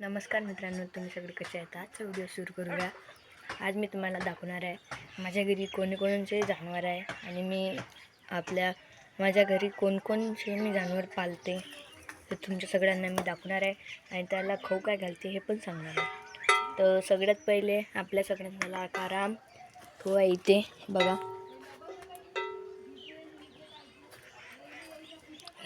नमस्कार मित्रांनो तुम्ही सगळे कसे आहेत? आजचा व्हिडिओ सुरू करूया. आज मी तुम्हाला दाखवणार आहे माझ्या घरी कोणकोणचे जनावर आहे आणि मी आपल्या माझ्या घरी कोणकोणचे मी जनावर पालते ते तुमच्या सगळ्यांना मी दाखवणार आहे आणि त्याला खाऊ काय घालते हे पण सांगणार आहे. तर सगळ्यात पहिले आपल्या सगळ्यांना आकाराम राम तो आहे इथे बघा.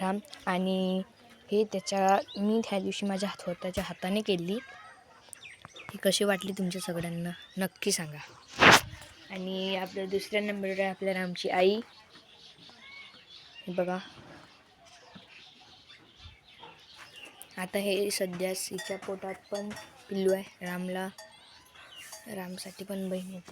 राम आणि हे त्याच्या मी त्या दिवशी माझ्या हात स्वतःच्या हाताने केली. ही कशी वाटली तुमच्या सगळ्यांना नक्की सांगा. आणि आपल्या दुसऱ्या नंबरवर आहे आपल्या रामची आई. हे बघा. आता हे सध्या हिच्या पोटात पण पिल्लू आहे. रामला रामसाठी पण बहीण येत.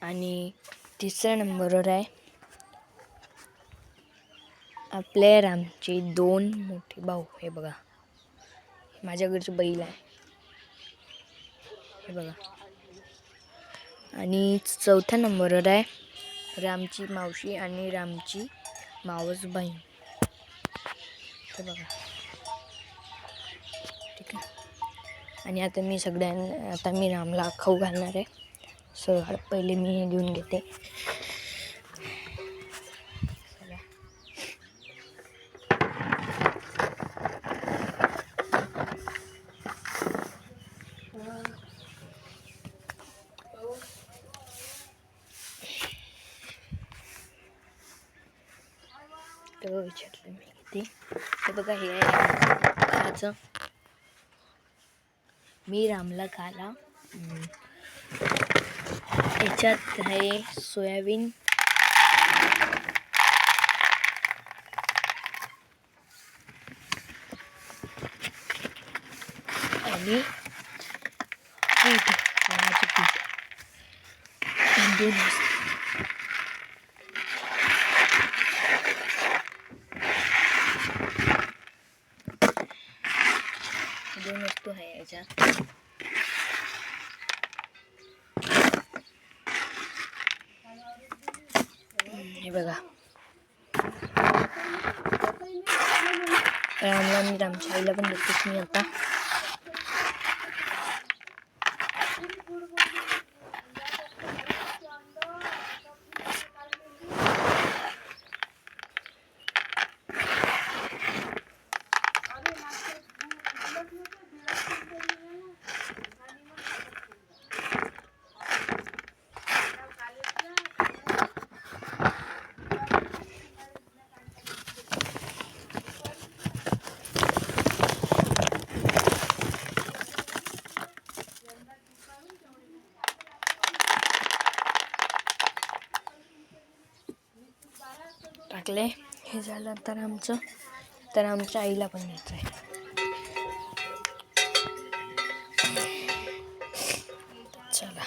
आणि तिसऱ्या नंबरवर आहे. आपल्या रामचे दोन मोठे भाऊ. हे बघा. माझ्या घरचे बैल आहे. हे बघा. आणि चौथ्या नंबरवर आहे रामची मावशी आणि रामची मावस बहीण. हे बघा. ठीक आहे. आणि आता मी सगळ्यांना आता मी रामला खाऊ घालणार आहे. सगळ्यात पहिले मी हे घेऊन घेते चला. तर विचारलं मी किती हे बघा हे आहे मी रामला खाला हम्म, याच्यात आहे सोयाबीन आणि पीठ गव्हाचं पीठ हे दोन वस्तू. हे दोन वस्तू आहे याच्यात हे बघा. रामला मी रामच्या आईला पण देतेच मी आता. टाकले. हे झालं तर आमचं तर आमच्या आईला पण द्यायचं आहे चला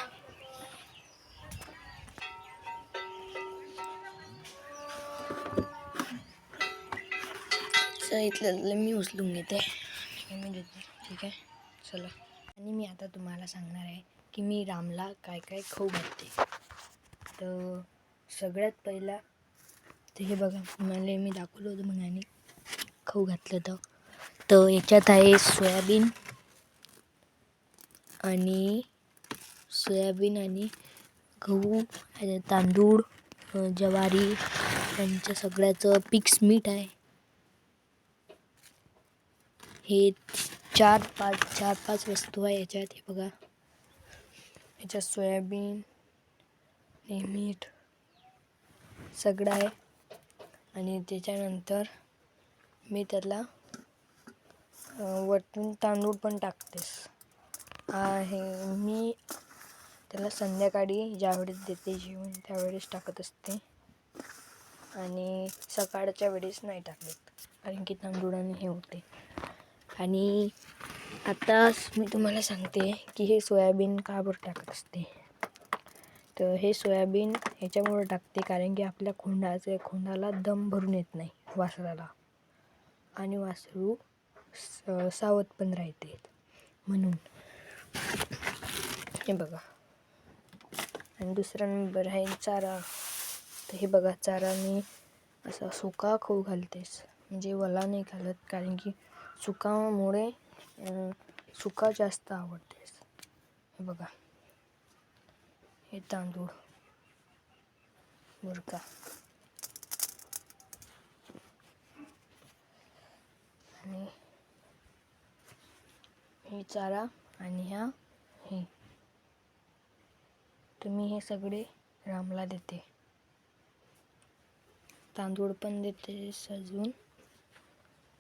इथलं मी उचलून घेते. मी देते ठीक आहे? चला. आणि मी आता तुम्हाला सांगणार आहे की मी रामला काय काय खाऊ घालते. तर सगळ्यात पहिला तर हे बघा मला मी दाखवलं होतं मग आणि खाऊ घातलं होतं तर याच्यात आहे सोयाबीन आणि सोयाबीन आणि गहू तांदूळ ज्वारी यांच्या सगळ्याचं पिक्स मीठ आहे. हे चार पाच चार पाच वस्तू आहे याच्यात हे बघा. याच्यात सोयाबीन हे मीठ सगळं आहे. आणि त्याच्यानंतर मी त्याला वरतून तांदूळ पण टाकतेस. आहे मी त्याला संध्याकाळी ज्यावेळेस देते जेवण त्यावेळेस टाकत असते. आणि सकाळच्या वेळेस नाही टाकत कारण की तांदूळाने हे होते. आणि आताच मी तुम्हाला सांगते की हे सोयाबीन का बरं टाकत असते. तर हे सोयाबीन ह्याच्यामुळं टाकते कारण की आपल्या खोंडाचं खोंडाला दम भरून येत नाही वासराला. आणि वासरू स सावध पण राहते म्हणून. हे बघा. आणि दुसरा नंबर आहे चारा. तर हे बघा चारा मी असा सुका खाऊ घालतेस म्हणजे वला नाही घालत कारण की सुकामुळे सुका जास्त आवडतेस हे बघा. हे तांदूळ मुरका आणि हे चारा आणि ह्या हे. तुम्ही हे सगळे रामला देते. तांदूळ पण देते सजून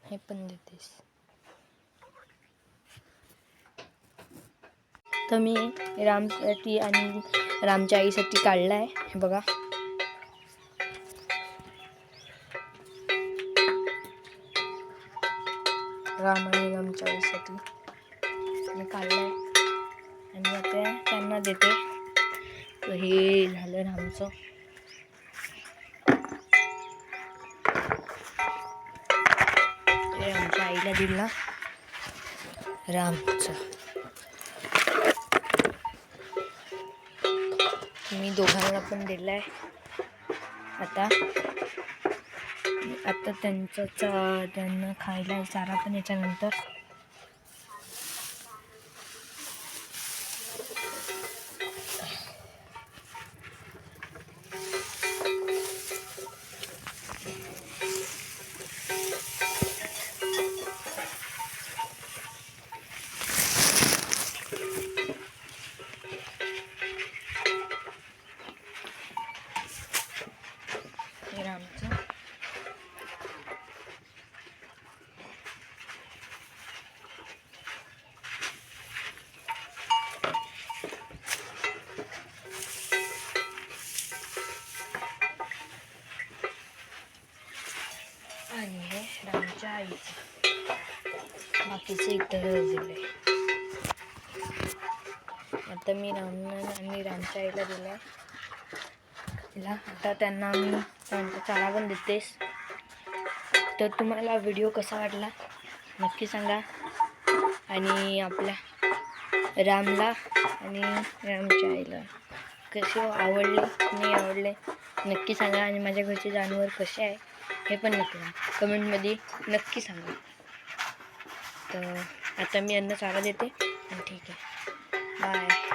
हे पण देतेस. तर मी रामसाठी आणि रामच्या आईसाठी काढला आहे हे बघा. राम आणि रामच्या आईसाठी मी काढला आहे आणि आता त्यांना देते. तर हे झालं रामचं. आमच्या आईला दिला. रामचं. मी दोघांना पण दिला आहे आता आता त्यांचं चा त्यांना खायला चारा पण याच्यानंतर. आणि हे रामच्या आईचं. बाकीचे इतर दिले आता मी राम आणि रामच्या आईला दिलं तिला आता त्यांना मी त्यांचा चारा पण देतेस तर तुम्हाला व्हिडिओ कसा वाटला? नक्की सांगा. आणि आपल्या रामला आणि रामच्या आईला. कसे आवडले नाही आवडले नक्की सांगा. आणि माझ्या घरचे जानवर कसे आहे? हे पण नक्की सांगा. कमेंटमध्ये नक्की सांगा. तर आता मी अन्न चारा देते आणि ठीक आहे. बाय.